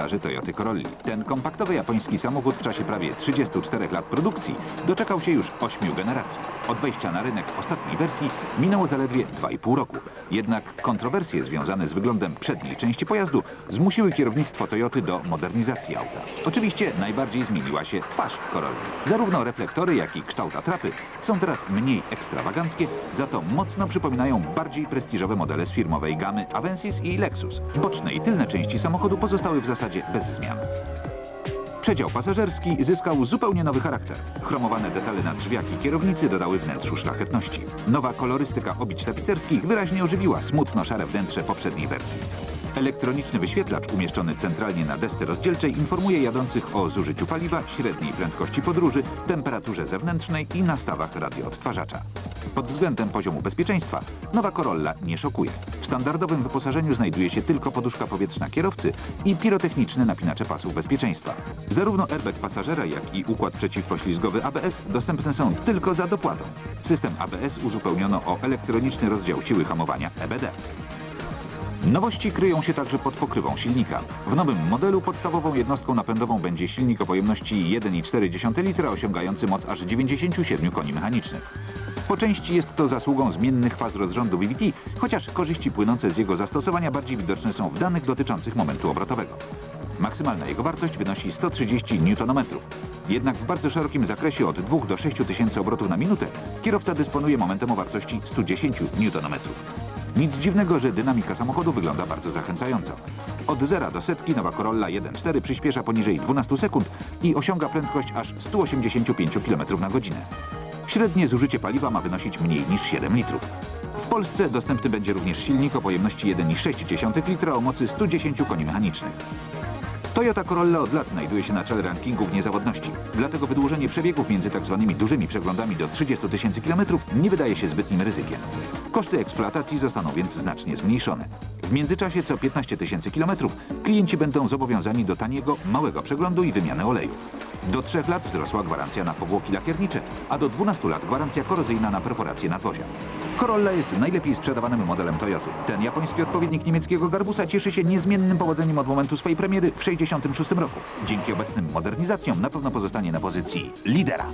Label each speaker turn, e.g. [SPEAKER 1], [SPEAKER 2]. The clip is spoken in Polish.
[SPEAKER 1] egzemplarzy Toyoty Corolli. Ten kompaktowy japoński samochód w czasie prawie 34 lat produkcji doczekał się już 8 generacji. Od wejścia na rynek ostatniej wersji minęło zaledwie 2,5 roku. Jednak kontrowersje związane z wyglądem przedniej części pojazdu zmusiły kierownictwo Toyoty do modernizacji auta. Oczywiście najbardziej zmieniła się twarz Corolli. Zarówno reflektory, jak i kształt atrapy są teraz mniej ekstrawaganckie, za to mocno przypominają bardziej prestiżowe modele z firmowej gamy Avensis i Lexus. Boczne i tylne części samochodu pozostały w zasadzie bez zmian. Przedział pasażerski zyskał zupełnie nowy charakter. Chromowane detale na drzwiach i kierownicy dodały wnętrzu szlachetności. Nowa kolorystyka obić tapicerskich wyraźnie ożywiła smutno-szare wnętrze poprzedniej wersji. Elektroniczny wyświetlacz umieszczony centralnie na desce rozdzielczej informuje jadących o zużyciu paliwa, średniej prędkości podróży, temperaturze zewnętrznej i nastawach radioodtwarzacza. Pod względem poziomu bezpieczeństwa nowa Corolla nie szokuje. W standardowym wyposażeniu znajduje się tylko poduszka powietrzna kierowcy i pirotechniczne napinacze pasów bezpieczeństwa. Zarówno airbag pasażera, jak i układ przeciwpoślizgowy ABS dostępne są tylko za dopłatą. System ABS uzupełniono o elektroniczny rozdział siły hamowania EBD. Nowości kryją się także pod pokrywą silnika. W nowym modelu podstawową jednostką napędową będzie silnik o pojemności 1,4 litra osiągający moc aż 97 koni mechanicznych. Po części jest to zasługą zmiennych faz rozrządu VVT, chociaż korzyści płynące z jego zastosowania bardziej widoczne są w danych dotyczących momentu obrotowego. Maksymalna jego wartość wynosi 130 Nm. Jednak w bardzo szerokim zakresie od 2 do 6 tysięcy obrotów na minutę kierowca dysponuje momentem o wartości 110 Nm. Nic dziwnego, że dynamika samochodu wygląda bardzo zachęcająco. Od zera do setki nowa Corolla 1.4 przyspiesza poniżej 12 sekund i osiąga prędkość aż 185 km na godzinę. Średnie zużycie paliwa ma wynosić mniej niż 7 litrów. W Polsce dostępny będzie również silnik o pojemności 1,6 litra o mocy 110 koni mechanicznych. Toyota Corolla od lat znajduje się na czele rankingów niezawodności. Dlatego wydłużenie przebiegów między tzw. dużymi przeglądami do 30 tysięcy kilometrów nie wydaje się zbytnim ryzykiem. Koszty eksploatacji zostaną więc znacznie zmniejszone. W międzyczasie co 15 tysięcy kilometrów klienci będą zobowiązani do taniego, małego przeglądu i wymiany oleju. Do 3 lat wzrosła gwarancja na powłoki lakiernicze, a do 12 lat gwarancja korozyjna na perforację nadwozia. Corolla jest najlepiej sprzedawanym modelem Toyoty. Ten japoński odpowiednik niemieckiego Garbusa cieszy się niezmiennym powodzeniem od momentu swojej premiery w 1966 roku. Dzięki obecnym modernizacjom na pewno pozostanie na pozycji lidera.